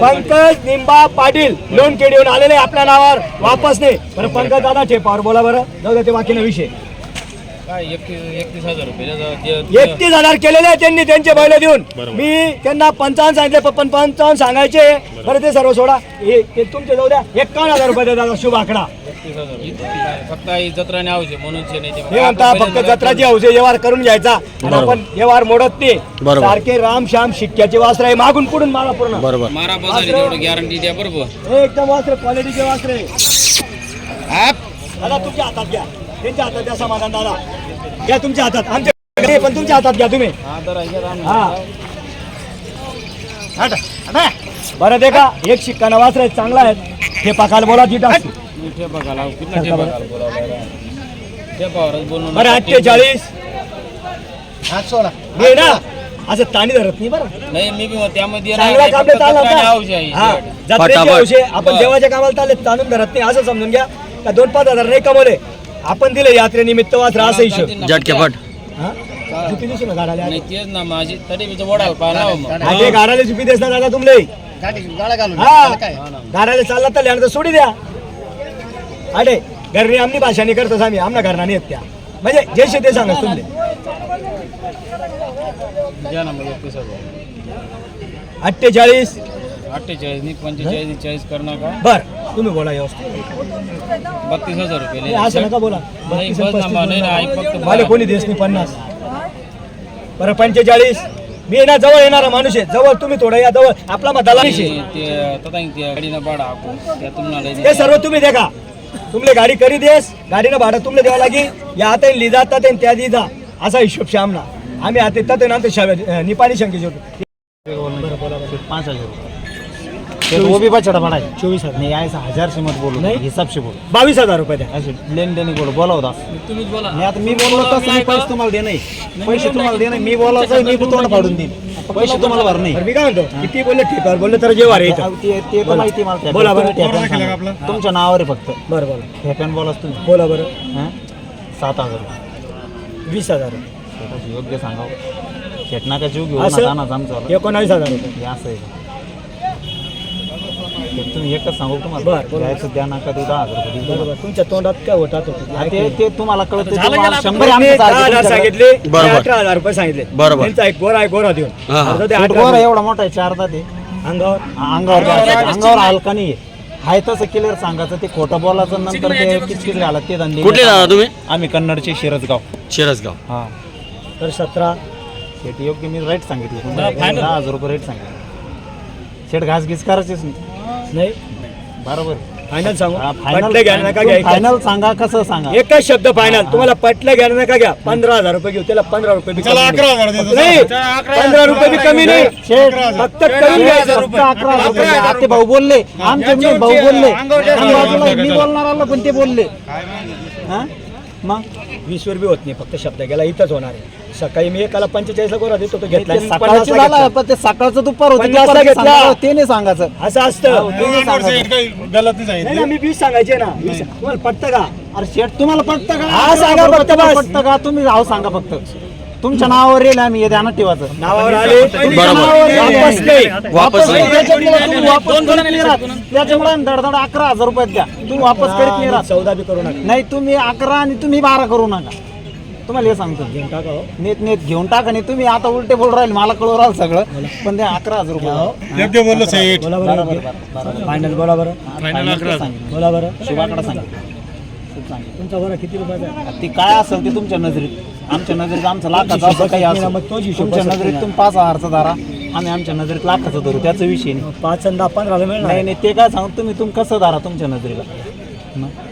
Pankaj Nimba Patil loan येऊन आलेले आपल्या नावावर वापस नाही बरं पंकज दादा ठेपावर बोला बरं. जाऊ द्या ते बाकीना विषय काय एकतीस हजार रुपये. एकतीस हजार केलेले आहे त्यांनी त्यांचे बैल देऊन. मी त्यांना पंचावन्न सांगितले पण पण पंचावन्न सांगायचे. बरं ते सर्व सोडा. हे ते तुमचे जाऊ द्या. एकावन्न हजार रुपये दादा शुभ आकडा. फक्त आई म्हणून शे नाही ते. हे म्हणता फक्त जत्राची हौसे व्यवहार करून घ्यायचा. आणि आपण व्यवहार मोडत नाही. बरोबर. सारखे राम श्याम शिक्क्याचे वास्त्र आहे. मागून पुढून मला पूर्ण. बरोबर. मारा तेवढं गॅरंटी द्या बरोबर हे एकदम वास्त्र क्वालिटीचे वास्त्र आहे दादा तुमच्या हातात घ्या. त्यांच्या हातात द्या समाधान दादा. घ्या तुमच्या हातात. आमच्या पण तुमच्या हातात घ्या तुम्ही. हा. बरं दे का एक शिक्का वास्त्र आहे चांगला आहे. हे पाकाल बोला बोलून बरं अठ्ठेचाळीस. घे ना असं ताणी धरत नाही बरं. नाही मी बी त्यामध्ये चांगला कापले हा. जत्रेचे फटाफट. हौशे, आपण बरं. देवाच्या कामाला चालले ताणून धरत नाही असं समजून घ्या. का दोन पाच हजार नाही कमवले. आपण दिले यात्रेनिमित्त वास्त्र असं हिशोब. झटकेपट. हा? झुपी दिसू ना गाडाला नाही तेच ना माझी तरी मी वडाल पाहिला मग आगे गाडाला झुपी देस ना दादा तुमले. गाडाला चालला तर लिहाणं तर सोडी द्या. अरे घरनी आमनी भाषानी करतोस आम्ही. आमना घरना नाही येत त्या. म्हणजे जे शे ते सांगत तुमले. द्या ना मग एकतीस हजार अठ्ठेचाळीस. अठ्ठेचाळीस नाही पंचेचाळीस नाही चाळीस करणार का? बर. तुम्ही बोला व्यवस्थित. बत्तीस हजार रुपये. असं नका बोला. बत्तीस पस्तीस मला कोणी देस नाही पन्नास. बरं पंचेचाळीस. मी ना जवळ येणारा माणूस आहे. जवळ तुम्ही थोडं या जवळ. आपला ते ते ते त्या तुम्हाला ते सर्व तुम्ही दे का तुमले गाडी करी देस गाडीनं भाडं तुमले द्यावं लागी या आता लिजा तात त्या दिजा असा हिशोब श्यामना आम्ही आता तात नंतर शाव- निपाणी शंके जोडतो पाँच हजार. ये वो भी बचड़ा बड़ा है चोवीस हजार. नहीं ऐसा हजार से मत बोलो. नहीं? हिसाब से बोलो. बावीस हजार रुपये द्या. ऐसे लेन देन बोलो. बोला होता तुम्हीच बोला. नाही आता मी बोललो तसं मी पैसे तुम्हाला दे नाही पैसे तुम्हाला दे नाही मी बोलायचं मी तोंड फाडून देईन. पैसे तुम्हाला भर नाही बरं, मी काय म्हणतो? किती बोलले ठेकावर बोलले तर जेव्हा रे इथं ते ते तर माहिती आहे मला त्या. बोला बरं. तुम्ही ठेप्यान सांगा. तुमच्या नावावर आहे फक्त. बरं बरं ठेप्यान बोलाच तुम्ही. बोला बरं. हां? सात हजार रुपये. वीस हजार. शेताची योग्य सांगावं. शेटना का जीव घेऊ असं? नका ना आमचं एकोणावीस हजार रुपये. हे असं आहे. का? ते तुम्ही एकच सांगू तुम्हाला बरं, बरं. द्यायचं द्या नका देऊ दहा हजार रुपये. देऊ. बरोबर. तुमच्या तोंडात काय होतात आणि ते ते तुम्हाला कळतं शंभर आमचं दहा हजार. सांगितले बरोबर. अठरा हजार रुपये सांगितले. बरोबर. त्यांचा एक गोरा आहे गोरा देऊन. हा, हा. आता ते एवढा मोठा आहे चारदा ते. अंगावर? अंगावर द्यायचं. अंगावर हलका नाही हाय तसं क्लिअर सांगायचं ते खोटं बोलायचं नंतर ते किचकिच घालत ते धंदे कुठले दादा तुम्ही? आम्ही कन्नडचे शिरसगाव. शिरसगाव. हा. तर सतरा. शेट योग्य मी राईट सांगितलं. तुम्हाला. दहा हजार रुपये रेट सांगितलं. शेट घास घीस करायचीच नाही. नाही. बरोबर. फायनल सांगू? हा, पटलं घ्या नका घ्या. फायनल सांगा कसं सांगा? एकच शब्द फायनल तुम्हाला पटलं घ्या नका घ्या. पंधरा हजार रुपये घेऊ त्याला पंधरा रुपये बी कमी नाही. नाही पंधरा रुपये बी कमी नाही. शेठ फक्त घ्यायचं फक्त अकरा हजार रुपये. आते भाऊ बोलले. आमचे मी भाऊ बोलले. आणि बाजूला मी बोलणार आलो पण ते बोलले. हा? मग वीस वर बी होत नाही फक्त शब्द गेला इथंच होणार आहे. सकाळी मी एकाला पंचेचाळीस ला गोरा देतो तो घेतला ते सकाळचं पन्नासला झालं घेतला. पण ते सकाळचं दुपार होतं पन्नासला दुपारचं घेतला. सांगायचं, ते नाही सांगायचं. असं असतं. ते नाही सांगायचं. नाही ना मी वीस सांगायचे ना. वीस तुम्हाला पटतं का? अरे शेठ तुम्हाला पटतं का? हा, सांगा फक्त बस. पटतं का? तुम्ही राव सांगा फक्त. तुमच्या नावावर येईल आम्ही हे ध्यानात ठेवायचं. नावावर आले. बरोबर. वापस नाही. वापस नाही. त्याच्यामुळे तुम्ही वापस करीत नाही राहत. त्याच्यामुळे आम्ही धडधड अकरा हजार रुपयात द्या. तुम्ही वापस करीत नाही राहत. चौदा बी करू नका. नाही तुम्ही अकरा आणि तुम्ही बारा करू नका. तुम्हाला हे सांगतो. घेऊन टाका हो. नेत नेत घेऊन टाका. नाही तुम्ही आता उलटे बोल राहील. मला कळू राहील सगळं. पण ते अकरा हजार रुपये. बोला बरं बरोबर, बरोबर. फायनल बोला बरं फायनल सांगितलं. बोला बरं शुभाकडे सांगितलं. तुमचा बरं किती रुपयाचा आहे? ती काय असेल ते तुमच्या नजरेत. आमच्या नजरेत आमचं लाखाचं असं काही नाही असेल. मग तोच हिशोब तुमच्या बसत नजरेत नाही. तुम्ही पाच हजारचा धरा. आम्ही आमच्या नजरेत लाखाचं धरू. त्याचा विषय नाही. पाच आणि दहा पंधराला मिळणार नाही नाही ते काय सांगू? तुम्ही तुम्ही कसं धरा तुमच्या नजरेला.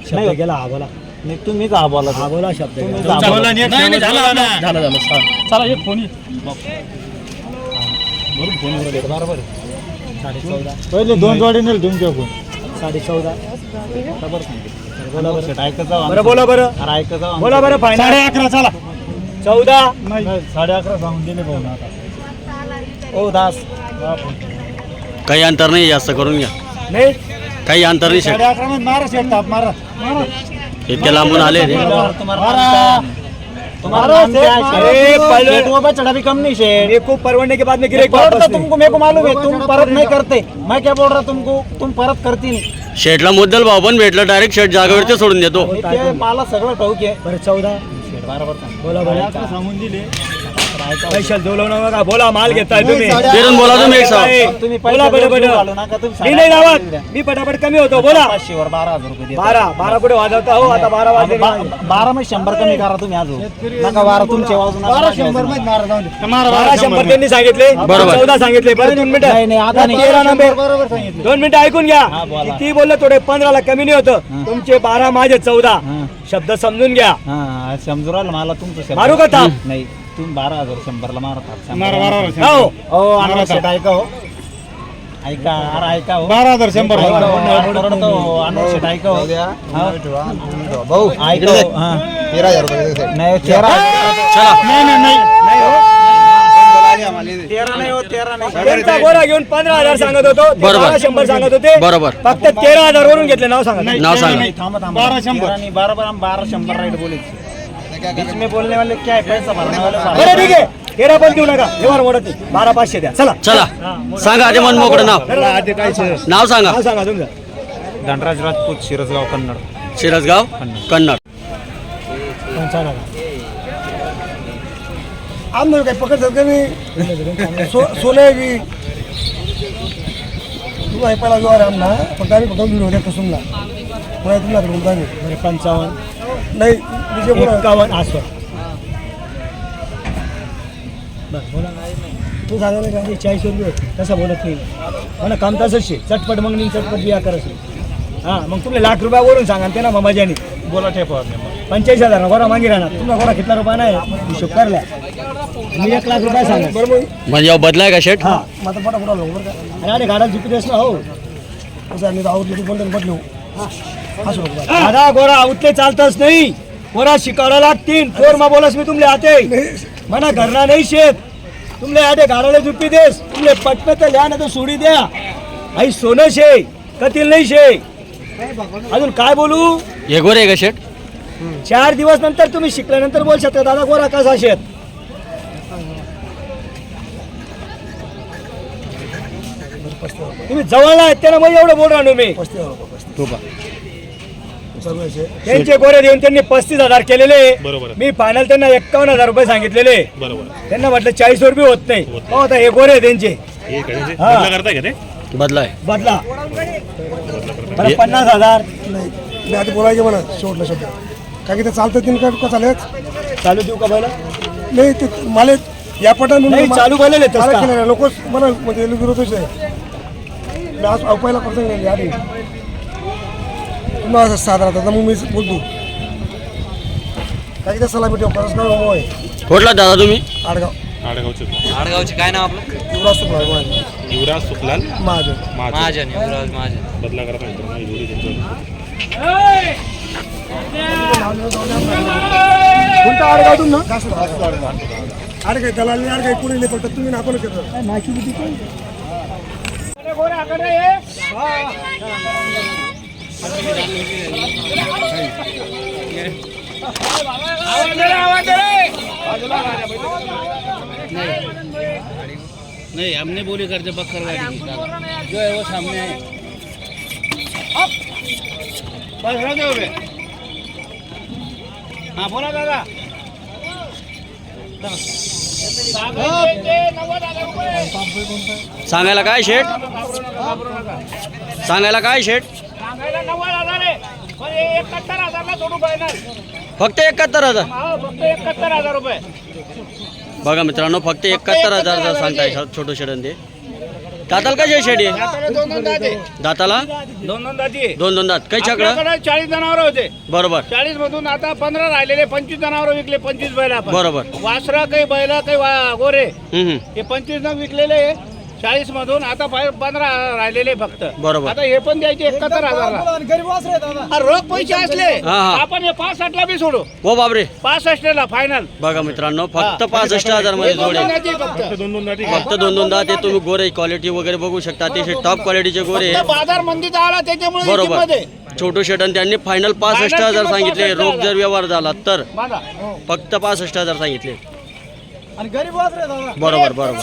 शब्द नाही गेला हा बोला नाही तुम्हीच हा बोला हा बोला शब्द गेला. हा. नाही, नाही, झालं झालं झालं. झालं चला. चला एक फोन बरोबर आहे. साडे चौदा. पहिले दोन जोडी नेल तुमच्याकडून साडे चौदा. बरोबर सांगितलं. बोला बरं. शेट, ऐकत जाऊ बरं बोला बरं. अरे ऐकत जाऊ बोला बरं फायनल अकरा चला. चौदा. साडे अकरा सांगून दिले भाऊ आता. ओ दास. काही अंतर नाही जास्त करून घ्या. नाही. काही अंतर नाही शेट. अकरा मारा शेट ताप मारा. मारा. इतक्या लांबून आले रे. तुम्हाला तुम्हारा अरे नाम क्या है शेठ, शेठ? अरे, पहले- शेठ, वो चढ़ा भी कम नहीं खूप परवडने के बाद में गिरे परत तो तुमको मेरे को मालूम है तुम परत नहीं करते. मैं क्या बोल रहा तुमको? तुम परत करती नाही. शेटला मुद्दल भाव पण भेटला डायरेक्ट शेट जागेवरती सोडून देतो. ते मला सगळं ठाऊक आहे. बरं चौदा. बोला बोला. सांगून दिले. पैशाल नका बोला माल घेताय तुम्ही. फिरून बोला तुम्ही एक साव. तुम्ही बोला. घालू नका, तुम्ही मी नाही साडे मी पटापट कमी होतो बोला. पाचशे वर बारा हजार रुपये देतो. बारा बारा कुठे वाजवता. हो आता बारा वाजले. बा- बारा मध्ये शंभर कमी करा तुम्ही अजून. नका बारा तुमचे वाजून बारा शंभर बारा शंभर त्यांनी सांगितले. बरोबर. चौदा सांगितले. बरं दोन मिनिटं. नाही नाही आता नाही तेरा नंबर. बरोबर सांगितलं. दोन मिनिटं ऐकून घ्या. हा, बोला. किती बोललं थोडे? पंधराला कमी नाही होतं. तुमचे बारा माझे चौदा. हा. शब्द समजून घ्या. हा समजू राहिलं मला तुमचं शब्द. मारू का ताप? नाही. तुम्ही बारा हजार शंभरला मारतात हो हो अण्णा ऐका हो. ऐका अरे ऐका हो. बारा हजार शंभर. ऐका हो, नाद करतो हो, अण्णा शेठ ऐका हो. हो. भाऊ ऐका हो, हा. नाही तेरा तेरा नाही हो तेरा नाही. त्यांचा गोरा घेऊन पंधरा हजार सांगत होतो. ते बरोबर. बारा शंभर सांगत होते. बरोबर. फक्त तेरा हजार वरून घेतले. नाव सांगा. नाव सांगा. नहीं, थांबा थांबा. बारह शंबर नहीं बारह बार हम बारह शंबर राइट बोले बीच में बोलने वाले क्या है? पैसा भरने वाले बरं ठीक आहे तेरा पण देऊ नका व्यवहार मोडत नाही बारा पाचशे द्या। चला। चला। सांगा आधी मन मोकळं नाव। नाव सांगा। नाव सांगा तुमचं धनराज राजपूत शिरसगाव कन्नड। शिरसगाव कन्नड। आमदार काय पकडतात का मी सो सोने बी तुला हे पहिला व्यवहार आहे आमना फक्त आम्ही फक्त व्हिडिओ देतो सुमला पुन्हा तुमच्याकडे बोलतो आम्ही बरं, पंचावन्न नाही बोला. एक्कावन्न आसवर तू सांगा नाही का चाळीस रुपये तसं बोलत नाही. मला काम तसंच शे चटपट मग नाही चटपट बिया करत हा मग तुम्ही लाख रुपयावरून सांगा ते ना मग मजानी. बोला ठेपा पंचेचाळीस हजार गोरा मागे राहणार. तुम्हाला गोरा कितना रुपया नाही हिशोब करल्या मी एक लाख रुपये सांगा बरं मग. म्हणजे अहो बदलाय का शेट? हा माझा पटा पुरा बरं का? आणि अरे गाडा जिपी ना हो. कसं आम्ही आवडली तू पण बदलू असं दादा गोरा उतले चालतच नाही. गोरा शिकावला लागतील पोर मा बोलस मी तुमले आते मना घरना नाही शेत. तुमले आटे गाडाला जुपी देस. तुमले पटन तर लिहा ना तर सोडी द्या. आई सोनं शे कतील नाही शे. अजून काय बोलू? हे गोरे आहे का शेट चार दिवस नंतर तुम्ही शिकल्यानंतर बोल शकता दादा गोरा कसा शेत? तुम्ही जवळ आहेत त्याला मग एवढं बोल राहतो मी. असे त्यांचे गोरे देऊन त्यांनी पस्तीस हजार केलेले. बरोबर. मी फायनल त्यांना एक्कावन्न हजार रुपये सांगितलेले. बरोबर. त्यांना म्हटलं चाळीस रुपये होत नाही. हो आता हे गोरे आहे त्यांचे. हे हा. बदला करताय का ते? बदलाय बदला. बरं पन्नास हजार. नाही मी आधी बोलायचे म्हणा शेवटला शब्द. काय की ते चालतं तीन का चालेल चालू देऊ का पहिला? नाही ते मला या पटाने नाही चालू बोललेले मला तसं केलं लोकच मला म्हणजे विरोधच आहे. मी आज अवपायला प्रसंग नाही आधी मग असं साधा राहतात मग मी बोलतो काय की सलामी ठेव परस नाव आहे कुठला दादा तुम्ही आडगाव आडगावचे आडगावचे काय नाव आपलं युवराज सुखला माझं युवराज सुखलाल माझं महाजन महाजन युवराज महाजन बदला करता मित्रांनो त्यांच्यावर कोणता आडगाव तुम ना आडगाय दलाल आडगाय कुणी नाही पडतात तुम्ही नाकोन करता नहीं हमने बोली करते बक्कर गाड़ी जो है वो सामने है। बस रह जाओ हाँ बोला दादा। सांगायला काय शेठ? सांगायला काय शेठ? नव्वद हजार आहे. पण हे एकाहत्तर हजारला सोडू पाहिजे. फक्त एकाहत्तर हजार? हा फक्त एकाहत्तर हजार रुपये. बघा मित्रांनो फक्त एकाहत्तर हजार सांगताय छोटं शेडन ते दाताल कसे शेड आहे? आपल्याला दोन दोन दाते दाताला? दोन दोन दाती दोन दोन दात. काही छकडं आपल्याकडे चाळीस जनावर होते. बरोबर. चाळीस मधून आता पंधरा राहिलेले पंचवीस जनावर विकले पंचवीस बैल आपण. बरोबर. वासरा काही बैल काही वा- गोरे. हम्म, हम्म. हे पंचवीस नग विकलेले चाळीस मधून आता पाय- पंधरा राहिलेले फक्त. बरोबर. आता हे पण द्यायचे एकाहत्तर हजार रोख पैसे असले. हा, हा. आपण हे पासष्टला बी सोडू. हो बापरे. पासष्टला फायनल बघा मित्रांनो फक्त पासष्ट हजारमध्ये जोडे. फक्त. दोन दोन दाटी फक्त दोन दोन दात हे तुम्ही गोरे क्वालिटी वगैरे बघू शकता. अतिशय टॉप क्वालिटीचे गोरे. बाजार मंदीचा आला त्याच्यामुळे ही बरोबर. आहे छोटू शेटन त्यांनी फायनल पासष्ट हजार सांगितले. 65,000. रोख जर व्यवहार झाला तर. फक्त पासष्ट हजार सांगितले. आणि गरीब वासरे दादा. बरोबर बरोबर.